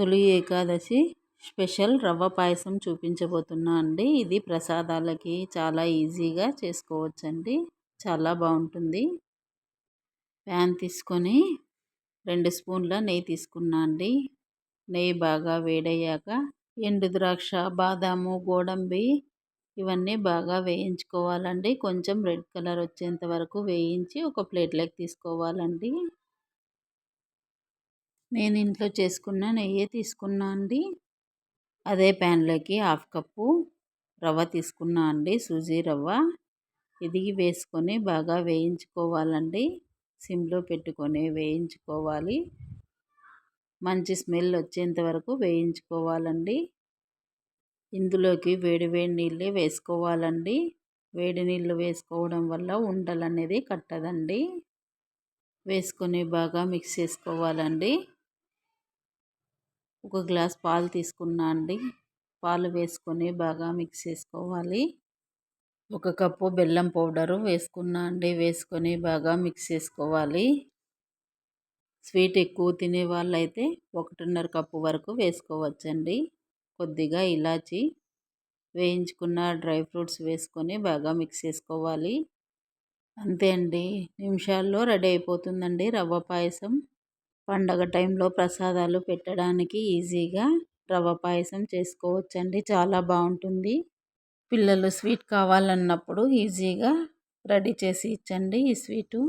తొలి ఏకాదశి స్పెషల్ రవ్వ పాయసం చూపించబోతున్నా అండి. ఇది ప్రసాదాలకి చాలా ఈజీగా చేసుకోవచ్చండి. చాలా బాగుంటుంది. ప్యాన్ తీసుకొని రెండు స్పూన్ల నెయ్యి తీసుకున్నా అండి. నెయ్యి బాగా వేడయ్యాక ఎండు ద్రాక్ష బాదాము గోడంబి ఇవన్నీ బాగా వేయించుకోవాలండి. కొంచెం రెడ్ కలర్ వచ్చేంత వరకు వేయించి ఒక ప్లేట్లోకి తీసుకోవాలండి. నేను ఇంట్లో చేసుకున్న నెయ్యి తీసుకున్నా అండి. అదే ప్యాన్లోకి హాఫ్ కప్పు రవ్వ తీసుకున్నా అండి సూజీ రవ్వ. ఇది వేసుకొని బాగా వేయించుకోవాలండి. సిమ్లో పెట్టుకొని వేయించుకోవాలి. మంచి స్మెల్ వచ్చేంత వరకు వేయించుకోవాలండి. ఇందులోకి వేడి వేడి నీళ్ళే వేసుకోవాలండి. వేడి నీళ్ళు వేసుకోవడం వల్ల ఉండలు అనేది కట్టదండి. వేసుకొని బాగా మిక్స్ చేసుకోవాలండి. ఒక గ్లాస్ పాలు తీసుకున్నా అండి. పాలు వేసుకొని బాగా మిక్స్ చేసుకోవాలి. ఒక కప్పు బెల్లం పౌడరు వేసుకున్నా అండి. వేసుకొని బాగా మిక్స్ చేసుకోవాలి. స్వీట్ ఎక్కువ తినే వాళ్ళైతే ఒకటిన్నర కప్పు వరకు వేసుకోవచ్చండి. కొద్దిగా ఇలాచి వేయించుకున్న డ్రై ఫ్రూట్స్ వేసుకొని బాగా మిక్స్ చేసుకోవాలి. అంతే అండి. నిమిషాల్లో రెడీ అయిపోతుందండి రవ్వ పాయసం. పండగ టైంలో ప్రసాదాలు పెట్టడానికి ఈజీగా రవ్వ పాయసం చేసుకోవచ్చండి. చాలా బాగుంటుంది. పిల్లలు స్వీట్ కావాలన్నప్పుడు ఈజీగా రెడీ చేసి ఇచ్చండి ఈ స్వీటు.